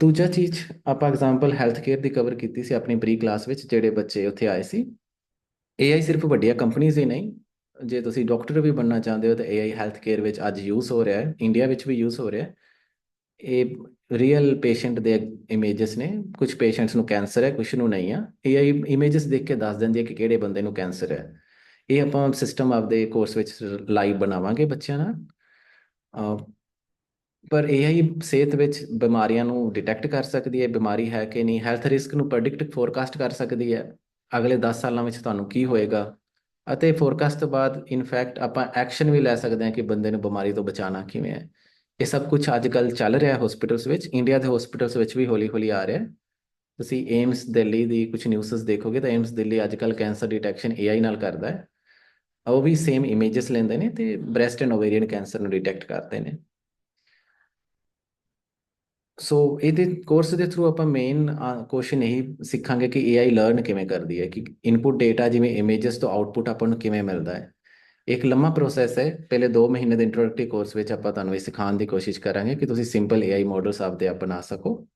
ਦੂਜਾ ਚੀਜ਼ ਆਪਾਂ ਐਗਜ਼ਾਮਪਲ ਹੈਲਥ ਕੇਅਰ ਦੀ ਕਵਰ ਕੀਤੀ ਸੀ ਆਪਣੀ ਪ੍ਰੀ ਕਲਾਸ ਵਿੱਚ, ਜਿਹੜੇ ਬੱਚੇ ਉੱਥੇ ਆਏ ਸੀ। AI ਸਿਰਫ ਵੱਡੀਆਂ ਕੰਪਨੀਆਂ ਹੀ ਨਹੀਂ, ਜੇ ਤੁਸੀਂ ਡਾਕਟਰ ਵੀ ਬਣਨਾ ਚਾਹੁੰਦੇ ਹੋ ਤਾਂ AI ਹੈਲਥ ਕੇਅਰ ਵਿੱਚ ਅੱਜ ਯੂਜ਼ ਹੋ ਰਿਹਾ ਹੈ ਇੰਡੀਆ ਵਿੱਚ ਵੀ ਯੂਜ਼ ਹੋ ਰਿਹਾ ਹੈ। ਇਹ ਰੀਅਲ ਪੇਸ਼ੈਂਟ ਦੇ ਇਮੇजेस ਨੇ ਕੁਝ ਪੇਸ਼ੈਂਟਸ ਨੂੰ ਕੈਂਸਰ ਹੈ ਕੁਝ ਨੂੰ ਨਹੀਂ ਆ। AI ਇਮੇजेस ਦੇਖ ਕੇ ਦੱਸ ਦਿੰਦੀ ਹੈ ਕਿ ਕਿਹੜੇ ਬੰਦੇ ਨੂੰ ਕੈਂਸਰ ਹੈ। ਇਹ ਆਪਾਂ ਸਿਸਟਮ ਆਪਦੇ ਕੋਰਸ ਵਿੱਚ ਲਾਈਵ ਬਣਾਵਾਂਗੇ ਬੱਚਿਆਂ ਨਾਲ। ਪਰ AI ਸਿਹਤ ਵਿੱਚ ਬਿਮਾਰੀਆਂ ਨੂੰ ਡਿਟੈਕਟ ਕਰ ਸਕਦੀ ਹੈ ਬਿਮਾਰੀ ਹੈ ਕਿ ਨਹੀਂ ਹੈਲਥ ਰਿਸਕ ਨੂੰ ਪ੍ਰੈਡਿਕਟ ਫੋਰਕਾਸਟ ਕਰ ਸਕਦੀ ਹੈ। ਅਗਲੇ 10 ਸਾਲਾਂ ਵਿੱਚ ਤੁਹਾਨੂੰ ਕੀ ਹੋਏਗਾ? ਅਤੇ ਫੋਰਕਾਸਟ ਤੋਂ ਬਾਅਦ ਇਨਫੈਕਟ ਆਪਾਂ ਐਕਸ਼ਨ ਵੀ ਲੈ ਸਕਦੇ ਹਾਂ ਕਿ ਬੰਦੇ ਨੂੰ ਬਿਮਾਰੀ ਤੋਂ ਬਚਾਉਣਾ ਕਿਵੇਂ ਹੈ। ਇਹ ਸਭ ਕੁਝ ਅੱਜ ਕੱਲ ਚੱਲ ਰਿਹਾ ਹੈ ਹਸਪੀਟਲਸ ਵਿੱਚ ਇੰਡੀਆ ਦੇ ਹਸਪੀਟਲਸ ਵਿੱਚ ਵੀ ਹੌਲੀ ਹੌਲੀ ਆ ਰਿਹਾ। ਤੁਸੀਂ ਏਮਸ ਦਿੱਲੀ ਦੀ ਕੁਝ ਨਿਊਜ਼ਸ ਦੇਖੋਗੇ ਤਾਂ ਏਮਸ ਦਿੱਲੀ ਅੱਜ ਕੱਲ ਕੈਂਸਰ ਡਿਟੈਕਸ਼ਨ AI ਨਾਲ ਕਰਦਾ ਹੈ। ਉਹ ਵੀ ਸੇਮ ਇਮੇजेस ਲੈਂਦੇ ਨੇ ਤੇ ਬ੍ਰੈਸਟ ਐਂਡ ਓਵੇਰੀਅਨ ਕੈਂਸਰ ਨੂੰ ਡਿਟੈਕਟ ਕਰਦੇ ਨੇ। ਸੋ ਇਹਦੇ ਕੋਰਸ ਦੇ ਥਰੂ ਆਪਾਂ ਮੇਨ ਕੁਐਸਚਨ ਇਹੀ ਸਿੱਖਾਂਗੇ ਕਿ AI ਲਰਨ ਕਿਵੇਂ ਕਰਦੀ ਹੈ, ਕਿ ਇਨਪੁਟ ਡਾਟਾ ਜਿਵੇਂ ਇਮੇजेस ਤੋਂ ਆਉਟਪੁੱਟ ਆਪਾਂ ਨੂੰ ਕਿਵੇਂ ਮਿਲਦਾ ਹੈ। ਇੱਕ ਲੰਮਾ ਪ੍ਰੋਸੈਸ ਹੈ, ਪਹਿਲੇ 2 ਮਹੀਨੇ ਦੇ ਇੰਟਰੋਡਕਟਿਵ ਕੋਰਸ ਵਿੱਚ ਆਪਾਂ ਤੁਹਾਨੂੰ ਇਹ ਸਿਖਾਉਣ ਦੀ ਕੋਸ਼ਿਸ਼ ਕਰਾਂਗੇ ਕਿ ਤੁਸੀਂ ਸਿੰਪਲ AI ਮਾਡਲਸ ਆਪਦੇ ਆਪ ਬਣਾ ਸਕੋ।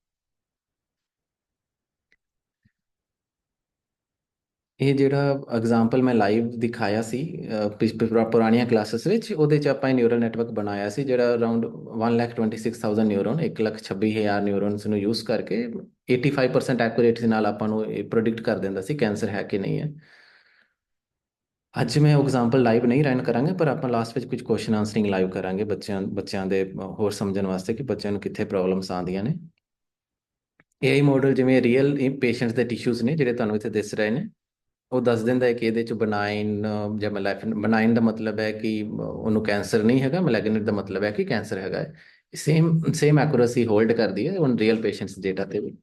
ਇਹ ਜਿਹੜਾ ਐਗਜ਼ਾਮਪਲ ਮੈਂ ਲਾਈਵ ਦਿਖਾਇਆ ਸੀ ਅਹ, ਪਿਛ- ਪੁਰਾਣੀਆਂ ਕਲਾਸਿਸ ਵਿੱਚ ਉਹਦੇ ਚ ਆਪਾਂ ਨਿਊਰਲ ਨੈਟਵਰਕ ਬਣਾਇਆ ਸੀ ਜਿਹੜਾ ਅਰਾਊਂਡ 126000 ਨਿਊਰੋਨ 126000 ਨਿਊਰੋਨਸ ਨੂੰ ਯੂਜ਼ ਕਰਕੇ 85% ਐਕੂਰੇਸੀ ਨਾਲ ਆਪਾਂ ਨੂੰ ਇਹ ਪ੍ਰੈਡਿਕਟ ਕਰ ਦਿੰਦਾ ਸੀ ਕੈਂਸਰ ਹੈ ਕਿ ਨਹੀਂ ਹੈ। ਅੱਜ ਮੈਂ ਐਗਜ਼ਾਮਪਲ ਲਾਈਵ ਨਹੀਂ ਰਨ ਕਰਾਂਗੇ ਪਰ ਆਪਾਂ ਲਾਸਟ ਵਿੱਚ ਕੁਝ ਕੁਐਸਚਨ ਆਨਸਰਿੰਗ ਲਾਈਵ ਕਰਾਂਗੇ ਬੱਚਿਆਂ ਬੱਚਿਆਂ ਦੇ ਹੋਰ ਸਮਝਣ ਵਾਸਤੇ ਕਿ ਬੱਚਿਆਂ ਨੂੰ ਕਿੱਥੇ ਪ੍ਰੋਬਲਮਸ ਆਉਂਦੀਆਂ ਨੇ। AI ਮਾਡਲ ਜਿਵੇਂ ਰੀਅਲ ਪੇਸ਼ੈਂਟਸ ਦੇ ਟਿਸ਼ੂਜ਼ ਨੇ ਜਿਹੜੇ ਤੁਹਾਨੂੰ ਇੱਥੇ ਦਿਸ ਰਹੇ ਨੇ। ਉਹ ਦੱਸ ਦਿੰਦਾ ਹੈ ਕਿ ਇਹਦੇ ਚ ਬਨਾਈਨ ਜਾਂ ਮਲੈਫਨ ਬਨਾਈਨ ਦਾ ਮਤਲਬ ਹੈ ਕਿ ਉਹਨੂੰ ਕੈਂਸਰ ਨਹੀਂ ਹੈਗਾ ਮਲੈਗਨੈਂਟ ਦਾ ਮਤਲਬ ਹੈ ਕਿ ਕੈਂਸਰ ਹੈਗਾ ਸੇਮ ਸੇਮ ਐਕੂਰੇਸੀ ਹੋਲਡ ਕਰਦੀ ਹੈ ਔਨ ਰੀਅਲ ਪੇਸ਼ੈਂਟਸ ਡਾਟਾ ਤੇ ਵੀ।